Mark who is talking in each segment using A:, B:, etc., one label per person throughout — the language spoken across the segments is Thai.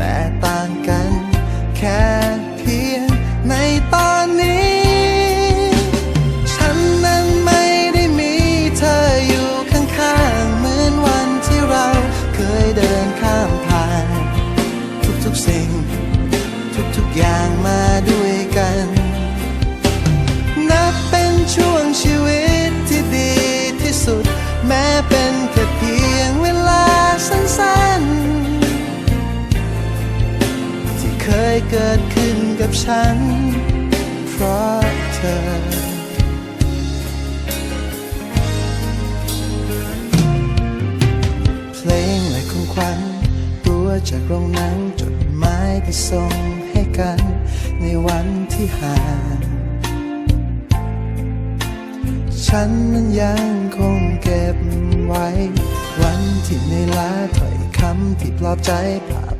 A: แต่ต่างกันแค่ เกิดขึ้นกับฉัน เพราะเธอ เพลงและของขวัญตัวจากโรงหนังจดหมายที่ส่งให้กัน ในวันที่ห่างฉันนั้นยังคงเก็บไว้ วันที่ในลาถ้อยคำที่ปลอบใจภาพ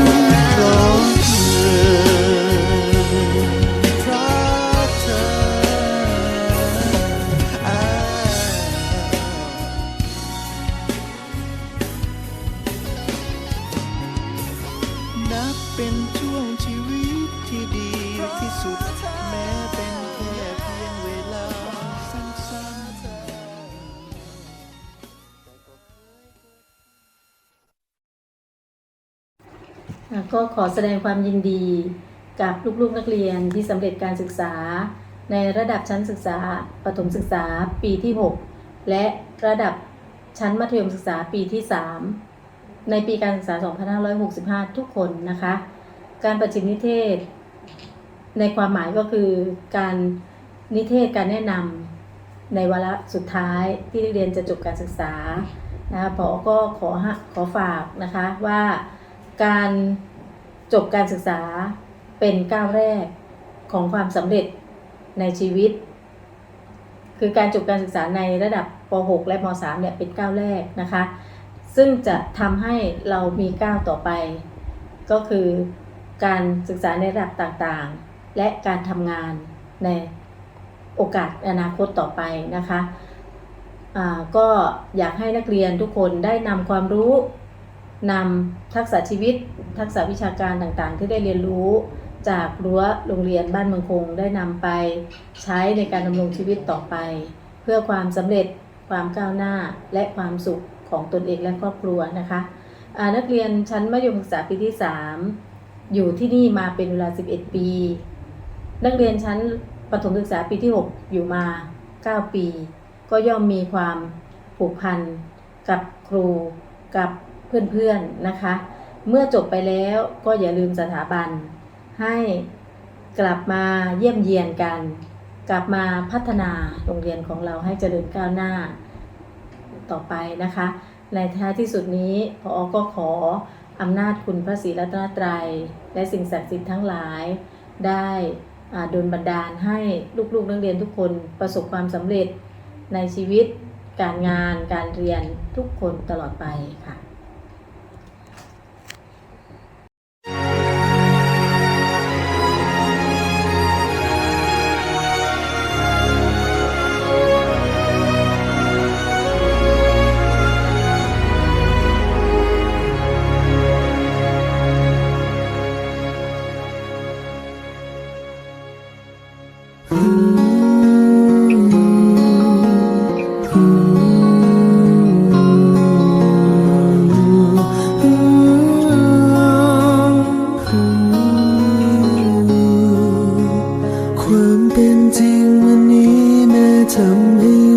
B: ก็ขอแสดงความยินดีกับลูกๆนักเรียนที่สำเร็จการศึกษา ในระดับชั้นศึกษาประถมศึกษาปีที่ 6 และระดับชั้นมัธยมศึกษาปีที่ 3 ในปีการศึกษา 2565 ทุกคนนะคะ การประชิมนิเทศ ในความหมายก็คือการนิเทศการแนะนำในวาระสุดท้ายที่นักเรียนจะจบการศึกษานะคะพอก็ขอขอฝากนะคะว่าการ จบการศึกษาเป็นก้าวแรกของความสำเร็จในชีวิต คือการจบการศึกษาในระดับป .6 และม .3 เนี่ยเป็นก้าวแรกนะคะ ซึ่งจะทำให้เรามีก้าวต่อไป ก็คือการศึกษาในระดับต่างๆ และการทำงานในโอกาสอนาคตต่อไปนะคะก็อยากให้นักเรียนทุกคนได้นำความรู้ นำทักษะชีวิต ทักษะวิชาการต่างๆ ที่ได้เรียนรู้จากรั้วโรงเรียนบ้านเมืองคงได้นำไปใช้ในการดำรงชีวิตต่อไป เพื่อความสำเร็จความก้าวหน้าและความสุขของตนเองและครอบครัวนะคะนักเรียนชั้นมัธยมศึกษาปีที่ 3 อยู่ที่นี่มาเป็นเวลา 11 ปี นักเรียนชั้นประถมศึกษาปีที่ 6 อยู่มา 9 ปี ก็ย่อมมีความผูกพันกับครูกับ เพื่อนๆนะคะ เมื่อจบไปแล้วก็อย่าลืมสถาบัน ให้กลับมาเยี่ยมเยียนกัน กลับมาพัฒนาโรงเรียนของเราให้เจริญก้าวหน้าต่อไปนะคะ ในท้ายที่สุดนี้พอก็ขออำนาจคุณพระศรีรัตนตรัย และสิ่งศักดิ์สิทธิ์ทั้งหลายได้ดลบันดาลให้ลูกๆนักเรียนทุกคนประสบความสำเร็จในชีวิตการงานการเรียนทุกคนตลอดไปค่ะ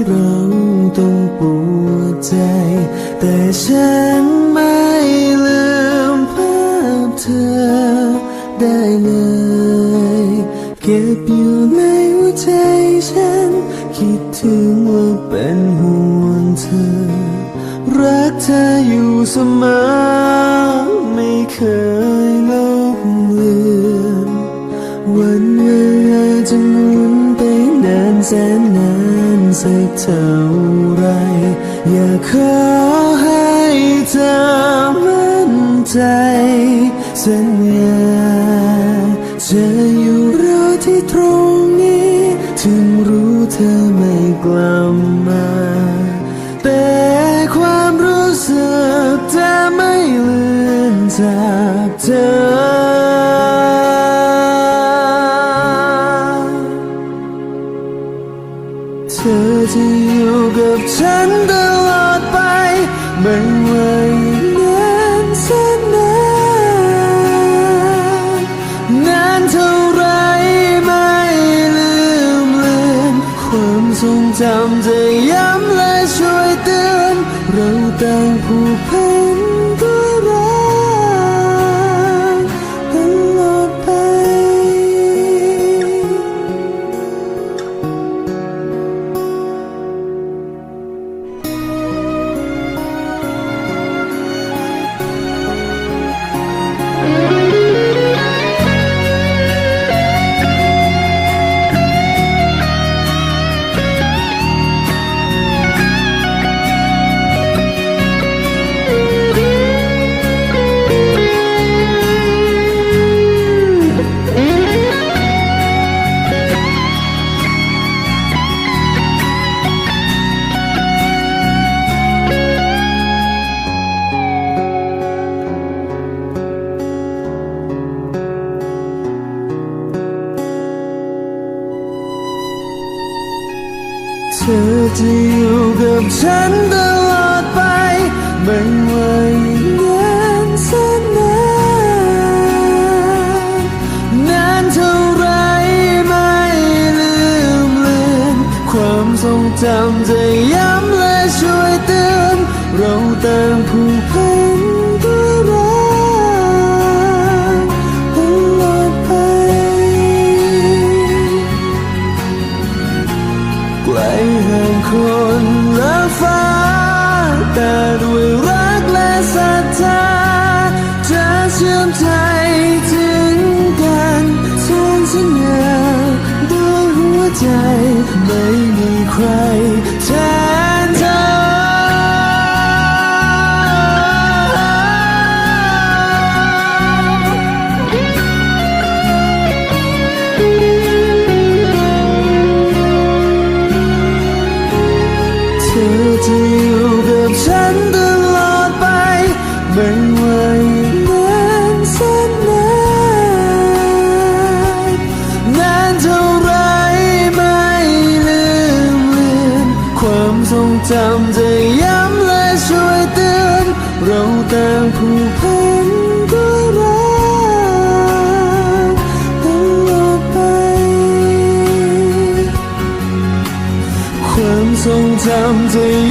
C: เราต้องปวดใจ แต่ฉันไม่ลืมภาพเธอได้เลย เก็บอยู่ในหัวใจฉัน คิดถึงว่าเป็นห่วงเธอ รักเธออยู่เสมอ ไม่เคยลบเลือน วันเวลาจะหมุนไปนานแสนนาน สักเท่าไร อยากขอให้เธอมั่นใจสัญญาจะอยู่รอที่ตรงนี้ ถึงรู้เธอไม่กลับมา แต่ความรู้สึกจะไม่เลือนจากเธอ ทรงจำจะย้ำและช่วยเตือน เราต่างผู ฉันตลอดไปไม่ว่าอย่างนั้นสักนานนานเท่าไรไม่ลืมลืมความทรงจำจะยัง จะอยู่กับฉันตลอดไปไม่ว่าอีกนานสักนานนานเท่าไรไม่ลืมลืมความทรงจำจะย้ำและช่วยเตือนเราต่างผูกพันด้วรักตลอดไป ความทรงจำจะ